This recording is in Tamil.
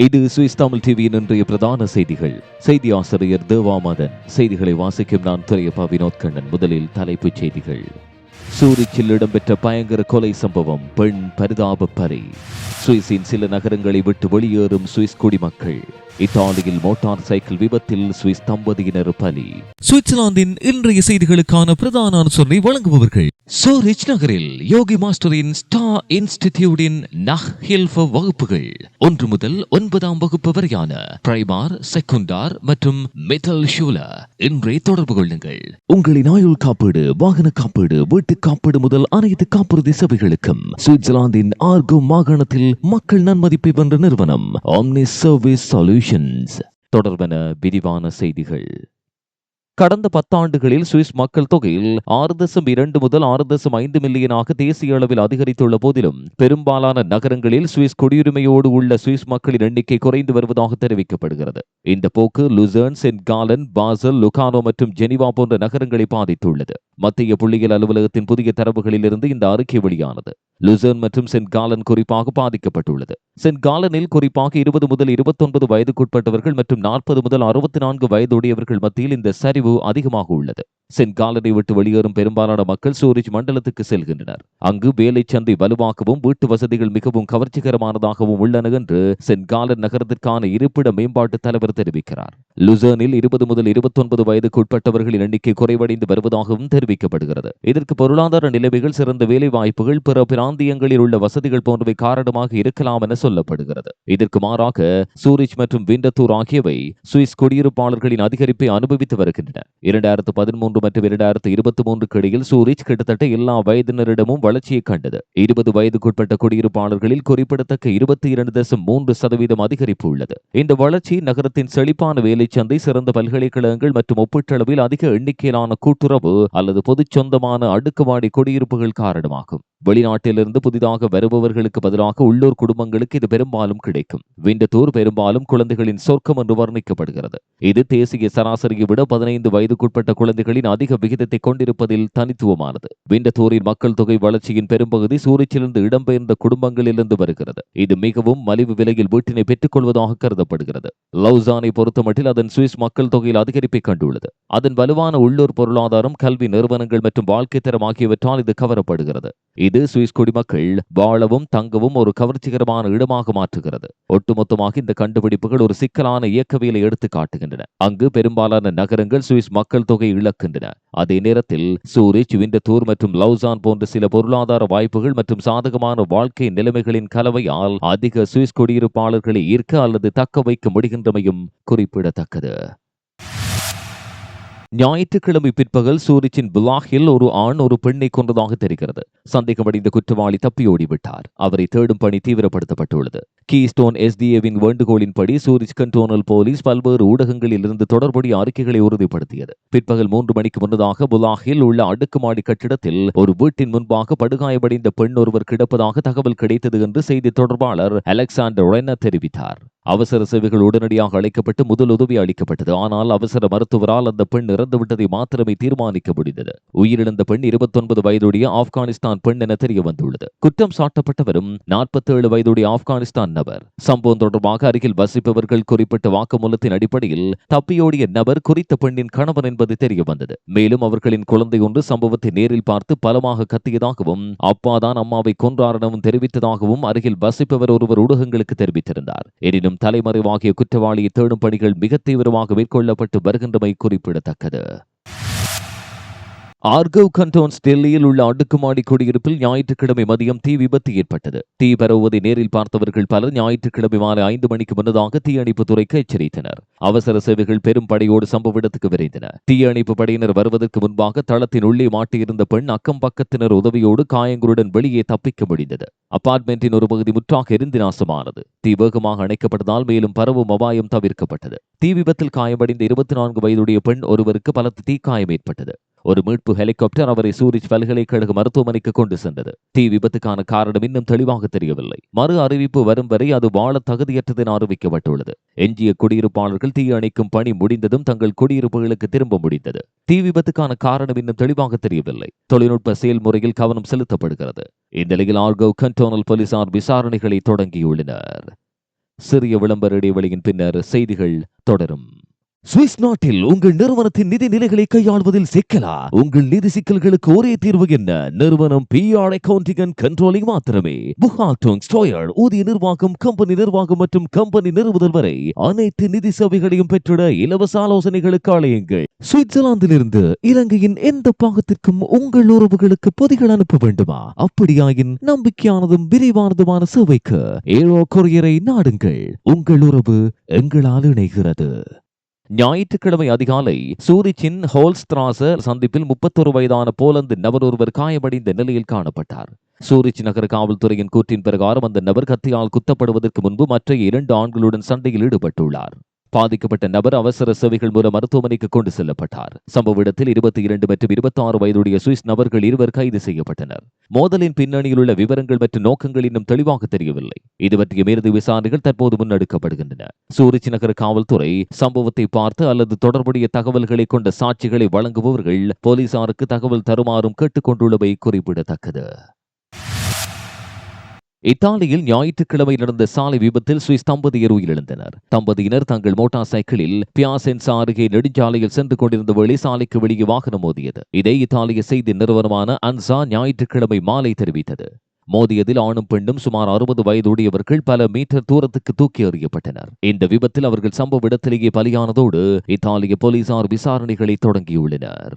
இது சுவிஸ் தமிழ் டிவியின் இன்றைய பிரதான செய்திகள். செய்தி ஆசிரியர் தேவாமதன். செய்திகளை வாசிக்கும் நான் துறையப்பா வினோத் கண்ணன் முதலில் தலைப்புச் செய்திகள். சூரிச்சில் இடம்பெற்ற பயங்கர கொலை சம்பவம் பெண் பரிதாப பறி. சுவிஸின் சில நகரங்களை விட்டு வெளியேறும் சுவிஸ் குடிமக்கள். இத்தாலியில் மோட்டார் சைக்கிள் விபத்தில் சுவிஸ் தம்பதியினர் பலி. சுவிட்சர்லாந்தின் இன்றைய செய்திகளுக்கான பிரதான அனுசரணை வழங்குபவர்கள். சூரிச் நகரில் யோகி மாஸ்டரின் ஸ்டா இன்ஸ்டிடியூட்டின் நஹ் ஹில்ஃப வகுப்புகள். ஒன்று முதல் ஒன்பதாம் வகுப்பு வரையான பிரைமார் செகுண்டார் மற்றும் மெட்டல் ஷூல. இன்றே தொடர்பு கொள்ளுங்கள். உங்களின் ஆயுள் காப்பீடு வாகன காப்பீடு வீட்டு காப்பீடு முதல் அனைத்து காப்புறுதி சபைகளுக்கும் சுவிட்சர்லாந்தின் ஆர்கோ மாகாணத்தில் மக்கள் நன்மதிப்பை வென்ற நிறுவனம் ஆம்னி சர்வீஸ் சொல்யூஷன்ஸ் தொடர்பென விரிவான செய்திகள். கடந்த பத்தாண்டுகளில் சுவிஸ் மக்கள் தொகையில் ஆறு தசம் இரண்டு முதல் ஆறு தசம் ஐந்து மில்லியனாக தேசிய அளவில் அதிகரித்துள்ள போதிலும் பெரும்பாலான நகரங்களில் சுவிஸ் குடியுரிமையோடு உள்ள சுவிஸ் மக்களின் எண்ணிக்கை குறைந்து வருவதாக தெரிவிக்கப்படுகிறது. இந்த போக்கு Lucerne Saint Gallen Basel Lugano மற்றும் ஜெனிவா போன்ற நகரங்களை பாதித்துள்ளது. மத்திய புள்ளியியல் அலுவலகத்தின் புதிய தரவுகளிலிருந்து இந்த அறிக்கை வெளியானது. லுசர்ன் மற்றும் சென்ட் காலன் குறிப்பாக பாதிக்கப்பட்டுள்ளது. சென்ட் காலனில் குறிப்பாக இருபது முதல் இருபத்தொன்பது வயதுக்குட்பட்டவர்கள் மற்றும் நாற்பது முதல் அறுபத்தி நான்கு வயதுடையவர்கள் மத்தியில் இந்த சரிவு அதிகமாக உள்ளது. சென்காலனை விட்டு வெளியேறும் பெரும்பாலான மக்கள் சூரிஜ் மண்டலத்துக்கு செல்கின்றனர். அங்கு வேலை சந்தை வலுவாகவும் வீட்டு வசதிகள் மிகவும் கவர்ச்சிகரமானதாகவும் உள்ளன என்று சென்காலன் நகரத்திற்கான இருப்பிட மேம்பாட்டு தலைவர் தெரிவிக்கிறார். லுசர்னில் இருபது முதல் இருபத்தொன்பது வயதுக்கு உட்பட்டவர்களின் எண்ணிக்கை குறைவடைந்து வருவதாகவும் தெரிவிக்கப்படுகிறது. இதற்கு பொருளாதார நிலைமைகள் சிறந்த வேலை வாய்ப்புகள் பிற பிராந்தியங்களில் உள்ள வசதிகள் போன்றவை காரணமாக இருக்கலாம் என சொல்லப்படுகிறது. இதற்கு மாறாக சூரிச் மற்றும் விண்டத்தூர் ஆகியவை சுவிஸ் குடியிருப்பாளர்களின் அதிகரிப்பை அனுபவித்து வருகின்றன. இரண்டாயிரத்து பதிமூன்று மற்றும் இரண்டாயிரத்து இருபத்தி மூன்றுக்கு இடையில் சூரிச் கிட்டத்தட்ட எல்லா வயதினரிடமும் வளர்ச்சியை கண்டது. இருபது வயதுக்குட்பட்ட குடியிருப்பாளர்களில் குறிப்பிடத்தக்க இருபத்தி இரண்டு தசம் மூன்று சதவீதம் அதிகரிப்பு உள்ளது. இந்த வளர்ச்சி நகரத்தின் செழிப்பான வேலைச்சந்தை சிறந்த பல்கலைக்கழகங்கள் மற்றும் ஒப்பீட்டளவில் அதிக எண்ணிக்கையிலான கூட்டுறவு அல்லது பொதுச் சொந்தமான அடுக்குமாடி குடியிருப்புகள் காரணமாகும். வெளிநாட்டிலிருந்து புதிதாக வருபவர்களுக்கு பதிலாக உள்ளூர் குடும்பங்களுக்கு இது பெரும்பாலும் கிடைக்கும். விண்டத்தூர் பெரும்பாலும் குழந்தைகளின் சொர்க்கம் என்று வர்ணிக்கப்படுகிறது. இது தேசிய சராசரியை விட பதினைந்து வயதுக்குட்பட்ட குழந்தைகளின் அதிக விகிதத்தை கொண்டிருப்பதில் தனித்துவமானது. விண்டத்தூரின் மக்கள் தொகை வளர்ச்சியின் பெரும்பகுதி சூரிச்சிலிருந்து இடம்பெயர்ந்த குடும்பங்களிலிருந்து வருகிறது. இது மிகவும் மலிவு விலையில் வீட்டினை பெற்றுக் கொள்வதாக கருதப்படுகிறது. லவுசானை பொறுத்தமட்டில் அதன் சுவிஸ் மக்கள் தொகையில் அதிகரிப்பை கண்டுள்ளது. அதன் வலுவான உள்ளூர் பொருளாதாரம் கல்வி நிறுவனங்கள் மற்றும் வாழ்க்கை தரம் ஆகியவற்றால் இது கவரப்படுகிறது. இது சுவிஸ் குடிமக்கள் வாழவும் தங்கவும் ஒரு கவர்ச்சிகரமான இடமாக மாற்றுகிறது. ஒட்டுமொத்தமாக இந்த கண்டுபிடிப்புகள் ஒரு சிக்கலான இயக்கவியலை எடுத்து காட்டுகின்றன. அங்கு பெரும்பாலான நகரங்கள் சுவிஸ் மக்கள் தொகை இழக்கின்றன. அதே நேரத்தில் சூரிச் விண்டத்தூர் மற்றும் லவுசான் போன்ற சில பொருளாதார வாய்ப்புகள் மற்றும் சாதகமான வாழ்க்கை நிலைமைகளின் கலவையால் அதிக சுவிஸ் குடியிருப்பாளர்களை ஈர்க்க அல்லது தக்க வைக்க முடிகின்றமையும் குறிப்பிடத்தக்கது. ஞாயிற்றுக்கிழமை பிற்பகல் சூரிச்சின் பிளாகில் ஒரு ஆண் ஒரு பெண்ணை கொன்றதாக தெரிகிறது. சந்தேகமடைந்த குற்றவாளி தப்பியோடிவிட்டார் அவரை தேடும் பணி தீவிரப்படுத்தப்பட்டுள்ளது. கீஸ்டோன் எஸ்டிஏவின் வேண்டுகோளின்படி சூரிச் கண்டோனல் போலீஸ் பல்வேறு ஊடகங்களில் இருந்து தொடர்புடைய அறிக்கைகளை உறுதிப்படுத்தியது. பிற்பகல் மூன்று மணிக்கு முன்னதாக புலாகில் உள்ள அடுக்குமாடி கட்டிடத்தில் ஒரு வீட்டின் முன்பாக படுகாயமடைந்த பெண் ஒருவர் கிடப்பதாக தகவல் கிடைத்தது என்று செய்தி தொடர்பாளர் அலெக்சாண்டர் ரென தெரிவித்தார். அவசர சேவைகள் உடனடியாக அழைக்கப்பட்டு முதல் உதவி அளிக்கப்பட்டது. ஆனால் அவசர மருத்துவரால் அந்த பெண் இறந்துவிட்டதை மாத்திரமே தீர்மானிக்க முடிந்தது. உயிரிழந்த பெண் இருபத்தொன்பது வயதுடைய ஆப்கானிஸ்தான் பெண் என தெரிய வந்துள்ளது. குற்றம் சாட்டப்பட்டவரும் நாற்பத்தேழு வயதுடைய ஆப்கானிஸ்தான் நபர். சம்பவம் தொடர்பாக அருகில் வசிப்பவர்கள் குறிப்பிட்ட வாக்குமூலத்தின் அடிப்படையில் தப்பியோடிய நபர் குறித்த பெண்ணின் கணவன் என்பது தெரிய வந்தது. மேலும் அவர்களின் குழந்தை ஒன்று சம்பவத்தை நேரில் பார்த்து பலமாக கத்தியதாகவும் அப்பாதான் அம்மாவை கொன்றார் எனவும் தெரிவித்ததாகவும் அருகில் வசிப்பவர் ஒருவர் ஊடகங்களுக்கு தெரிவித்திருந்தார். எனினும் தலைமறைவாகிய குற்றவாளியை தேடும் பணிகள் மிக தீவிரமாக மேற்கொள்ளப்பட்டு வருகின்றமை குறிப்பிடத்தக்கது. ஆர்கவ் கண்டோன்ஸ் டெல்லியில் உள்ள அடுக்குமாடி குடியிருப்பில் ஞாயிற்றுக்கிழமை மதியம் தீ விபத்து ஏற்பட்டது. தீ பரவுவதை நேரில் பார்த்தவர்கள் பலர் ஞாயிற்றுக்கிழமை மாலை ஐந்து மணிக்கு முன்னதாக தீயணைப்பு துறைக்கு எச்சரித்தனர். அவசர சேவைகள் பெரும் படையோடு சம்பவ இடத்துக்கு விரைந்தன. தீயணைப்பு படையினர் வருவதற்கு முன்பாக தளத்தின் உள்ளே மாட்டியிருந்த பெண் அக்கம் பக்கத்தினர் உதவியோடு காயங்களுடன் வெளியே தப்பிக்க முடிந்தது. அபார்ட்மெண்டின் ஒரு பகுதி முற்றாக எரிந்து நாசமானது. தீ வேகமாக அணைக்கப்பட்டதால் மேலும் பரவும் அபாயம் தவிர்க்கப்பட்டது. தீ விபத்தில் காயமடைந்த இருபத்தி நான்கு வயதுடைய பெண் ஒருவருக்கு பலத்த தீக்காயம் ஏற்பட்டது. ஒரு மீட்பு ஹெலிகாப்டர் அவரை சூரிச் பல்கலைக்கழக மருத்துவமனைக்கு கொண்டு சென்றது. தீ விபத்துக்கான காரணம் இன்னும் தெளிவாக தெரியவில்லை. மறு அறிவிப்பு வரும் வரை அது வாழ தகுதியற்றது என அறிவிக்கப்பட்டுள்ளது. எஞ்சிய குடியிருப்பாளர்கள் தீ அணைக்கும் பணி முடிந்ததும் தங்கள் குடியிருப்புகளுக்கு திரும்ப முடிந்தது. தீ விபத்துக்கான காரணம் இன்னும் தெளிவாக தெரியவில்லை. தொழில்நுட்ப செயல்முறையில் கவனம் செலுத்தப்படுகிறது. இந்நிலையில் ஆர்கவ் கண்டோனல் போலீசார் விசாரணைகளை தொடங்கியுள்ளனர். சிறிய விளம்பர இடைவெளியின் பின்னர் செய்திகள் தொடரும். சுவிஸ் நாட்டில் உங்கள் நிறுவனத்தின் நிதி நிலைகளை கையாள்வதில் சிக்கலா? உங்கள் நிதி சிக்கல்களுக்கு ஒரே தீர்வு என்ன? நிறுவனம் P R accounting and controlling மாத்திரமே. புகாட்டோங் ஸ்டோயர் ஊதிய நிர்வாகம் கம்பெனி நிர்வாகம் மற்றும் கம்பெனி நிறுவுதல் வரை அனைத்து நிதி சேவைகளையும் பெற்றிட இலவச ஆலோசனைகளுக்கு அழையுங்கள். சுவிட்சர்லாந்திலிருந்து இலங்கையின் எந்த பாகத்திற்கும் உங்கள் உறவுகளுக்கு பொதிகள் அனுப்ப வேண்டுமா? அப்படியாயின் நம்பிக்கையானதும் விரிவானதுமான சேவைக்கு ஏரோ கொரியரை நாடுங்கள். உங்கள் உறவு எங்களால் இணைகிறது. ஞாயிற்றுக்கிழமை அதிகாலை சூரிச்சின் ஹோல்ஸ்திராச சந்திப்பில் முப்பத்தொரு வயதான போலந்து நபர் ஒருவர் காயமடைந்த நிலையில் காணப்பட்டார். சூரிச் நகர காவல்துறையின் கூற்றின் பிரகாரம் அந்த நபர் கத்தியால் குத்தப்படுவதற்கு முன்பு மற்ற இரண்டு ஆண்களுடன் சண்டையில் ஈடுபட்டுள்ளார். பாதிக்கப்பட்ட நபர் அவசர சேவைகள் மூலம் மருத்துவமனைக்கு கொண்டு செல்லப்பட்டார். சம்பவ இடத்தில் இருபத்தி இரண்டு மற்றும் இருபத்தி ஆறு வயதுடைய சுவிஸ் நபர்கள் இருவர் கைது செய்யப்பட்டனர். மோதலின் பின்னணியில் உள்ள விவரங்கள் மற்றும் நோக்கங்கள் இன்னும் தெளிவாக தெரியவில்லை. இது பற்றிய மேலதி விசாரணைகள் தற்போது முன்னெடுக்கப்படுகின்றன. சூரிச் நகர காவல்துறை சம்பவத்தை பார்த்து அல்லது தொடர்புடைய தகவல்களை கொண்ட சாட்சிகளை வழங்குபவர்கள் போலீசாருக்கு தகவல் தருமாறும் கேட்டுக்கொண்டுள்ளவை குறிப்பிடத்தக்கது. இத்தாலியில் ஞாயிற்றுக்கிழமை நடந்த சாலை விபத்தில் சுவிஸ் தம்பதியர் உயிரிழந்தனர். தம்பதியினர் தங்கள் மோட்டார் சைக்கிளில் பியாசென்ஸ் அருகே நெடுஞ்சாலையில் சென்று கொண்டிருந்த வேளை சாலைக்கு வெளியே வாகனம் மோதியது. இதை இத்தாலிய செய்தி நிறுவனமான அன்சா ஞாயிற்றுக்கிழமை மாலை தெரிவித்தது. மோதியதில் ஆணும் பெண்ணும் சுமார் அறுபது வயதுடையவர்கள் பல மீட்டர் தூரத்துக்கு தூக்கி எறியப்பட்டனர். இந்த விபத்தில் அவர்கள் சம்பவ இடத்திலேயே பலியானதோடு இத்தாலிய போலீசார் விசாரணைகளை தொடங்கியுள்ளனர்.